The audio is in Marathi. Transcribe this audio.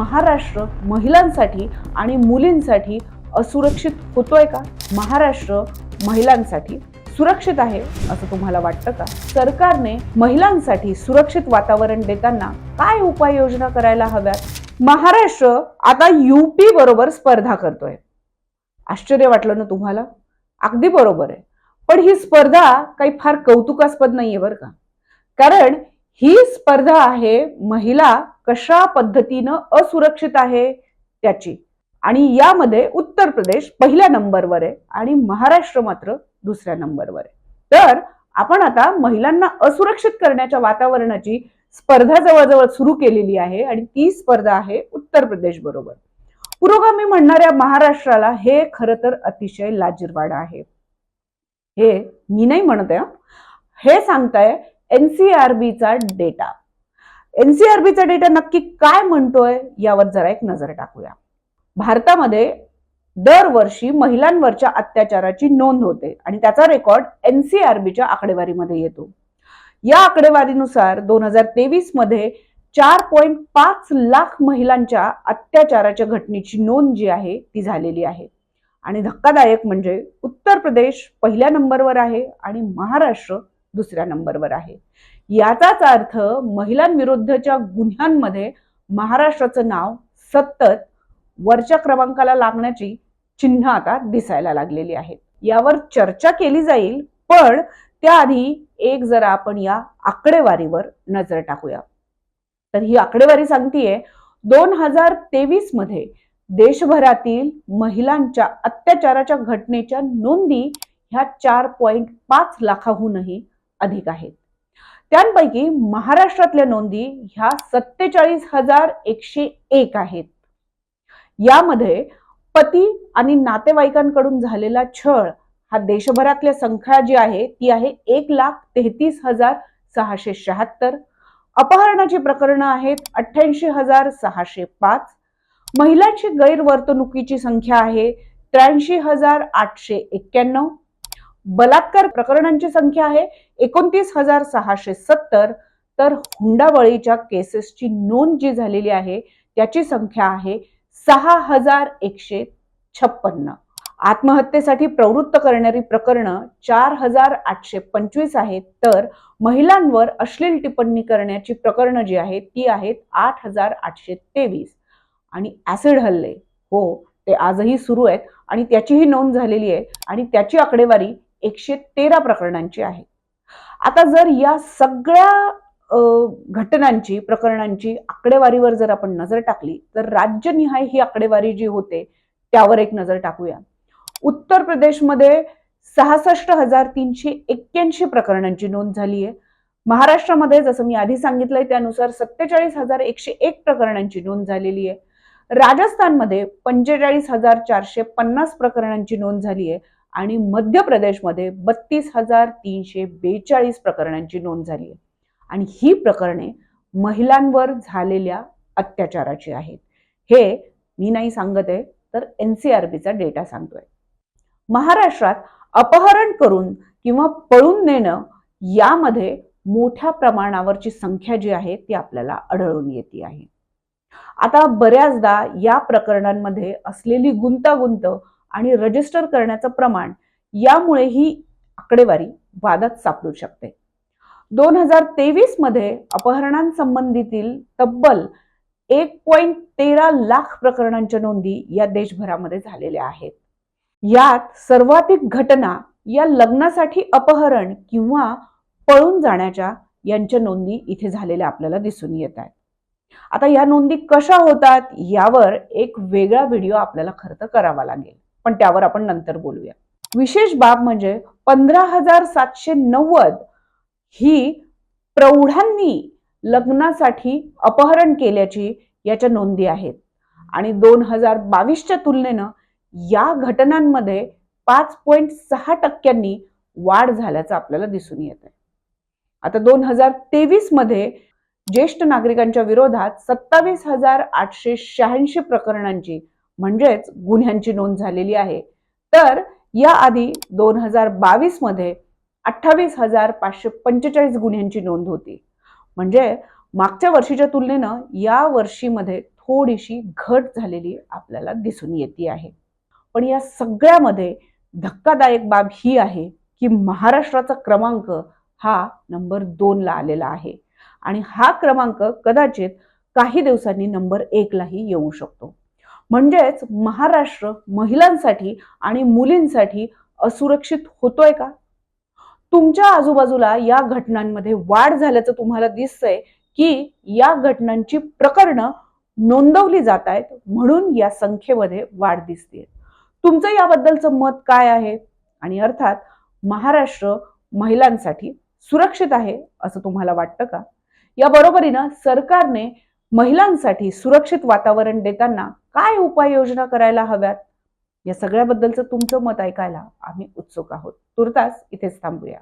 महाराष्ट्र महिलांसाठी आणि मुलींसाठी असुरक्षित होतोय का? महाराष्ट्र महिलांसाठी सुरक्षित आहे असं तुम्हाला वाटतं का? सरकारने महिलांसाठी सुरक्षित वातावरण देताना काय उपाययोजना करायला हव्यात? महाराष्ट्र आता यूपी बरोबर स्पर्धा करतोय. आश्चर्य वाटलं ना तुम्हाला? अगदी बरोबर आहे. पण ही स्पर्धा काही फार कौतुकास्पद नाहीये बरं का? कारण ही स्पर्धा आहे महिला कशा पद्धतीनं असुरक्षित आहे त्याची. आणि यामध्ये उत्तर प्रदेश पहिल्या नंबरवर आहे आणि महाराष्ट्र मात्र दुसऱ्या नंबरवर आहे. तर आपण आता महिलांना असुरक्षित करण्याच्या वातावरणाची स्पर्धा जवळजवळ सुरू केलेली आहे आणि ती स्पर्धा आहे उत्तर प्रदेश बरोबर. पुरोगामी म्हणणाऱ्या महाराष्ट्राला हे खरं तर अतिशय लाजीरवाडा आहे. हे मी नाही म्हणत आहे हे सांगताय एनसीआरबीचा डेटा. एनसीआरबीचा डेटा नक्की काय म्हणतोय यावर जरा एक नजर टाकूया. भारतामध्ये दरवर्षी महिलांवरच्या अत्याचाराची नोंद होते आणि त्याचा रेकॉर्ड एनसीआरबीच्या आकडेवारीमध्ये येतो. या आकडेवारीनुसार दोन हजार तेवीसमध्ये चार पॉईंट पाच लाख महिलांच्या अत्याचाराच्या घटनेची नोंद जी आहे ती झालेली आहे. आणि धक्कादायक म्हणजे उत्तर प्रदेश पहिल्या नंबरवर आहे आणि महाराष्ट्र दुसऱ्या नंबरवर आहे. याचाच अर्थ महिलांविरुद्धच्या गुन्ह्यांमध्ये महाराष्ट्राचं नाव सतत वरच्या क्रमांकाला लागण्याची चिन्ह आता दिसायला लागलेली आहेत यावर चर्चा केली जाईल पण त्याआधी एक जरा आपण या आकडेवारीवर नजर टाकूया. तर ही आकडेवारी सांगतीये दोन हजार तेवीसमध्ये देशभरातील महिलांच्या अत्याचाराच्या घटनेच्या नोंदी ह्या चार पॉइंट पाच लाखाहूनही अधिक आहेत. त्यांपैकी महाराष्ट्रातल्या नोंदी ह्या सत्तेचाळीस हजार एकशे एक आहेत. यामध्ये पती आणि नातेवाईकांकडून झालेला छळ हा देशभरातल्या संख्या जी आहे ती आहे एक लाख तेहतीस हजार सहाशे शहात्तर. अपहरणाची प्रकरणं आहेत अठ्ठ्याऐंशी हजार सहाशे पाच. महिलांची गैरवर्तणुकीची संख्या आहे त्र्याऐंशी हजार आठशे एक्क्याण्णव. बलात्कार प्रकरणांची संख्या आहे एकोणतीस हजार सहाशे सत्तर तर हुंडाबळीच्या केसेसची नोंद जी झालेली आहे त्याची संख्या आहे सहा हजार एकशे छप्पन्न. आत्महत्येसाठी प्रवृत्त करणारी प्रकरणं चार हजार आठशे पंचवीस आहेत तर महिलांवर अश्लील टिप्पणी करण्याची प्रकरणं जी आहेत ती आहेत आठ हजार आठशे तेवीस. आणि ऍसिड हल्ले हो ते आजही सुरू आहेत आणि त्याचीही नोंद झालेली आहे आणि त्याची आकडेवारी एकशे तेरा प्रकरणांची आहे. आता जर या सगळ्या घटनांची प्रकरणांची आकडेवारीवर जर आपण नजर टाकली तर राज्यनिहाय ही आकडेवारी जी होते त्यावर एक नजर टाकूया. उत्तर प्रदेशमध्ये सहासष्ट हजार तीनशे एक्क्याऐंशी प्रकरणांची नोंद झाली आहे महाराष्ट्रामध्ये जसं मी आधी सांगितलंय त्यानुसार सत्तेचाळीस हजार एकशे एक प्रकरणांची नोंद झालेली आहे. राजस्थानमध्ये पंचेचाळीस हजार चारशे पन्नास प्रकरणांची नोंद झाली आहे आणि मध्य प्रदेशमध्ये बत्तीस हजार तीनशे बेचाळीस प्रकरणांची नोंद झाली आहे. आणि ही प्रकरणे महिलांवर झालेल्या अत्याचाराची आहेत. हे मी नाही सांगत आहे तर एनसीआरबीचा डेटा सांगतोय. महाराष्ट्रात अपहरण करून किंवा पळून नेणं यामध्ये मोठ्या प्रमाणावरची संख्या जी आहे ती आपल्याला आढळून येते आहे. आता बऱ्याचदा या प्रकरणांमध्ये असलेली गुंतागुंत आणि रजिस्टर करण्याचं प्रमाण यामुळे ही आकडेवारी वादात सापडू शकते. दोन हजार तेवीसमध्ये अपहरणांसंबंधीतील तब्बल एक पॉइंट तेरा लाख प्रकरणांच्या नोंदी या देशभरामध्ये झालेल्या आहेत. यात सर्वाधिक घटना या लग्नासाठी अपहरण किंवा पळून जाण्याच्या यांच्या नोंदी इथे झालेल्या आपल्याला दिसून येत आहेत. आता या नोंदी कशा होतात यावर एक वेगळा व्हिडिओ आपल्याला खर्च करावा लागेल. पण त्यावर आपण नंतर बोलूया. विशेष बाब म्हणजे पंधरा हजार सातशे नव्वद ही प्रौढांनी लग्नासाठी अपहरण केल्याची याच्या नोंदी आहेत. आणि दोन हजार बावीसच्या तुलनेनं या घटनांमध्ये पाच पॉईंट सहा टक्क्यांनी वाढ झाल्याचं आपल्याला दिसून येत आहे आता दोन हजार तेवीसमध्ये ज्येष्ठ नागरिकांच्या विरोधात सत्तावीस हजार आठशे शहाऐंशी प्रकरणांची म्हणजेच गुन्ह्यांची नोंद झालेली आहे. तर याआधी दोन हजार बावीसमध्ये अठ्ठावीस हजार पाचशे पंचेचाळीस गुन्ह्यांची नोंद होती. म्हणजे मागच्या वर्षीच्या तुलनेनं या वर्षीमध्ये थोडीशी घट झालेली आपल्याला दिसून येते आहे. पण या सगळ्यामध्ये धक्कादायक बाब ही आहे की महाराष्ट्राचा क्रमांक हा नंबर दोनला आलेला आहे. आणि हा क्रमांक कदाचित काही दिवसांनी नंबर एकलाही येऊ शकतो. म्हणजेच महाराष्ट्र महिलांसाठी आणि मुलींसाठी असुरक्षित होतोय का? तुमच्या आजूबाजूला या घटनांमध्ये वाढ झाल्याचं तुम्हाला दिसतंय की या घटनांची प्रकरणं नोंदवली जात आहेत म्हणून या संख्येमध्ये वाढ दिसते तुमचं याबद्दलचं मत काय आहे? आणि अर्थात महाराष्ट्र महिलांसाठी सुरक्षित आहे असं तुम्हाला वाटतं का? या बरोबरीनं सरकारने महिलांसाठी सुरक्षित वातावरण देताना काय उपाययोजना करायला हव्यात? या सगळ्याबद्दलचं तुमचं मत ऐकायला आम्ही उत्सुक आहोत. तुर्तास इथेच थांबूया.